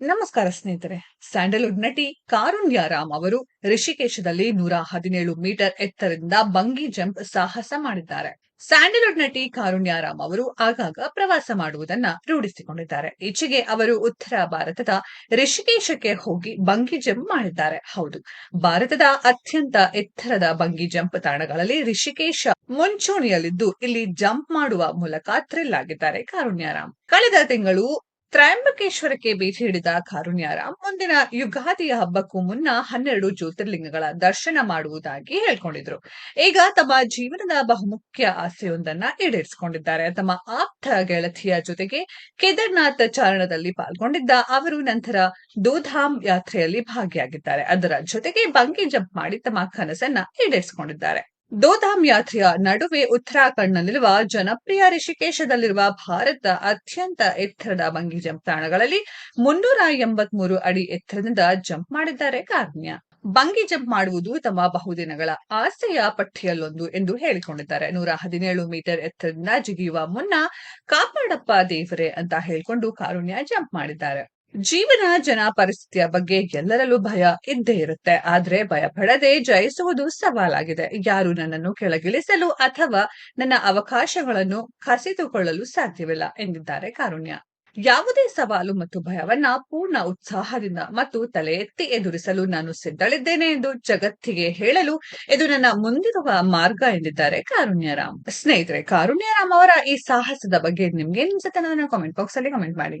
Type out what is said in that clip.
ನಮಸ್ಕಾರ ಸ್ನೇಹಿತರೆ. ಸ್ಯಾಂಡಲ್ವುಡ್ ನಟಿ ಕಾರುಣ್ಯ ರಾಮ್ ಅವರು ಋಷಿಕೇಶದಲ್ಲಿ ನೂರ ಹದಿನೇಳು ಮೀಟರ್ ಎತ್ತರದಿಂದ ಬಂಗಿ ಜಂಪ್ ಸಾಹಸ ಮಾಡಿದ್ದಾರೆ. ಸ್ಯಾಂಡಲ್ವುಡ್ ನಟಿ ಕಾರುಣ್ಯ ರಾಮ್ ಅವರು ಆಗಾಗ ಪ್ರವಾಸ ಮಾಡುವುದನ್ನ ರೂಢಿಸಿಕೊಂಡಿದ್ದಾರೆ. ಈಚೆಗೆ ಅವರು ಉತ್ತರ ಭಾರತದ ಋಷಿಕೇಶಕ್ಕೆ ಹೋಗಿ ಬಂಗಿ ಜಂಪ್ ಮಾಡಿದ್ದಾರೆ. ಹೌದು, ಭಾರತದ ಅತ್ಯಂತ ಎತ್ತರದ ಬಂಗಿ ಜಂಪ್ ತಾಣಗಳಲ್ಲಿ ಋಷಿಕೇಶ ಮುಂಚೂಣಿಯಲ್ಲಿದ್ದು ಇಲ್ಲಿ ಜಂಪ್ ಮಾಡುವ ಮೂಲಕ ಥ್ರಿಲ್ ಆಗಿದ್ದಾರೆ ಕಾರುಣ್ಯ ರಾಮ್. ಕಳೆದ ತಿಂಗಳು ತ್ರಯಂಬಕೇಶ್ವರಕ್ಕೆ ಭೇಟಿ ನೀಡಿದ ಕಾರುಣ್ಯಾರ ಮುಂದಿನ ಯುಗಾದಿಯ ಹಬ್ಬಕ್ಕೂ ಮುನ್ನ ಹನ್ನೆರಡು ಜ್ಯೋತಿರ್ಲಿಂಗಗಳ ದರ್ಶನ ಮಾಡುವುದಾಗಿ ಹೇಳ್ಕೊಂಡಿದ್ರು. ಈಗ ತಮ್ಮ ಜೀವನದ ಬಹುಮುಖ್ಯ ಆಸೆಯೊಂದನ್ನ ಈಡೇರಿಸಿಕೊಂಡಿದ್ದಾರೆ. ತಮ್ಮ ಆಪ್ತ ಗೆಳತಿಯ ಜೊತೆಗೆ ಕೇದಾರ್ನಾಥ್ ಚಾರಣದಲ್ಲಿ ಪಾಲ್ಗೊಂಡಿದ್ದ ಅವರು ನಂತರ ದೋಧಾಮ್ ಯಾತ್ರೆಯಲ್ಲಿ ಭಾಗಿಯಾಗಿದ್ದಾರೆ. ಅದರ ಜೊತೆಗೆ ಬಂಗಿ ಜಂಪ್ ಮಾಡಿ ತಮ್ಮ ಕನಸನ್ನ ಈಡೇರಿಸಿಕೊಂಡಿದ್ದಾರೆ. ದೋಧಾಮ್ ಯಾತ್ರೆಯ ನಡುವೆ ಉತ್ತರಾಖಂಡ್ನಲ್ಲಿರುವ ಜನಪ್ರಿಯ ಋಷಿಕೇಶದಲ್ಲಿರುವ ಭಾರತ ಅತ್ಯಂತ ಎತ್ತರದ ಬಂಗಿ ಜಂಪ್ ತಾಣಗಳಲ್ಲಿ ಮುನ್ನೂರ ಎಂಬತ್ಮೂರು ಅಡಿ ಎತ್ತರದಿಂದ ಜಂಪ್ ಮಾಡಿದ್ದಾರೆ ಕಾರುಣ್ಯ ಬಂಗಿ ಜಂಪ್ ಮಾಡುವುದು ತಮ್ಮ ಬಹುದಿನಗಳ ಆಸೆಯ ಪಟ್ಟಿಯಲ್ಲೊಂದು ಎಂದು ಹೇಳಿಕೊಂಡಿದ್ದಾರೆ. ನೂರ ಹದಿನೇಳು ಮೀಟರ್ ಎತ್ತರದಿಂದ ಜಿಗಿಯುವ ಮುನ್ನ ಕಾಪಾಡಪ್ಪ ದೇವರೇ ಅಂತ ಹೇಳಿಕೊಂಡು ಕಾರುಣ್ಯ ಜಂಪ್ ಮಾಡಿದ್ದಾರೆ. ಜೀವನ ಜನ ಪರಿಸ್ಥಿತಿಯ ಬಗ್ಗೆ ಎಲ್ಲರಲ್ಲೂ ಭಯ ಇದ್ದೇ ಇರುತ್ತೆ. ಆದ್ರೆ ಭಯ ಪಡದೆ ಜಯಿಸುವುದು ಸವಾಲಾಗಿದೆ. ಯಾರು ನನ್ನನ್ನು ಕೆಳಗಿಳಿಸಲು ಅಥವಾ ನನ್ನ ಅವಕಾಶಗಳನ್ನು ಕಸಿದುಕೊಳ್ಳಲು ಸಾಧ್ಯವಿಲ್ಲ ಎಂದಿದ್ದಾರೆ ಕಾರುಣ್ಯ. ಯಾವುದೇ ಸವಾಲು ಮತ್ತು ಭಯವನ್ನ ಪೂರ್ಣ ಉತ್ಸಾಹದಿಂದ ಮತ್ತು ತಲೆ ಎತ್ತಿ ಎದುರಿಸಲು ನಾನು ಸಿದ್ಧಳಿದ್ದೇನೆ ಎಂದು ಜಗತ್ತಿಗೆ ಹೇಳಲು ಇದು ನನ್ನ ಮುಂದಿರುವ ಮಾರ್ಗ ಎಂದಿದ್ದಾರೆ ಕಾರುಣ್ಯರಾಮ್ ಸ್ನೇಹಿತರೆ ಕಾರುಣ್ಯರಾಮ್ ಅವರ ಈ ಸಾಹಸದ ಬಗ್ಗೆ ನಿಮ್ಗೆ ಅನ್ಸುತ್ತೆ ಕಾಮೆಂಟ್ ಬಾಕ್ಸ್ ಅಲ್ಲಿ ಕಮೆಂಟ್ ಮಾಡಿ.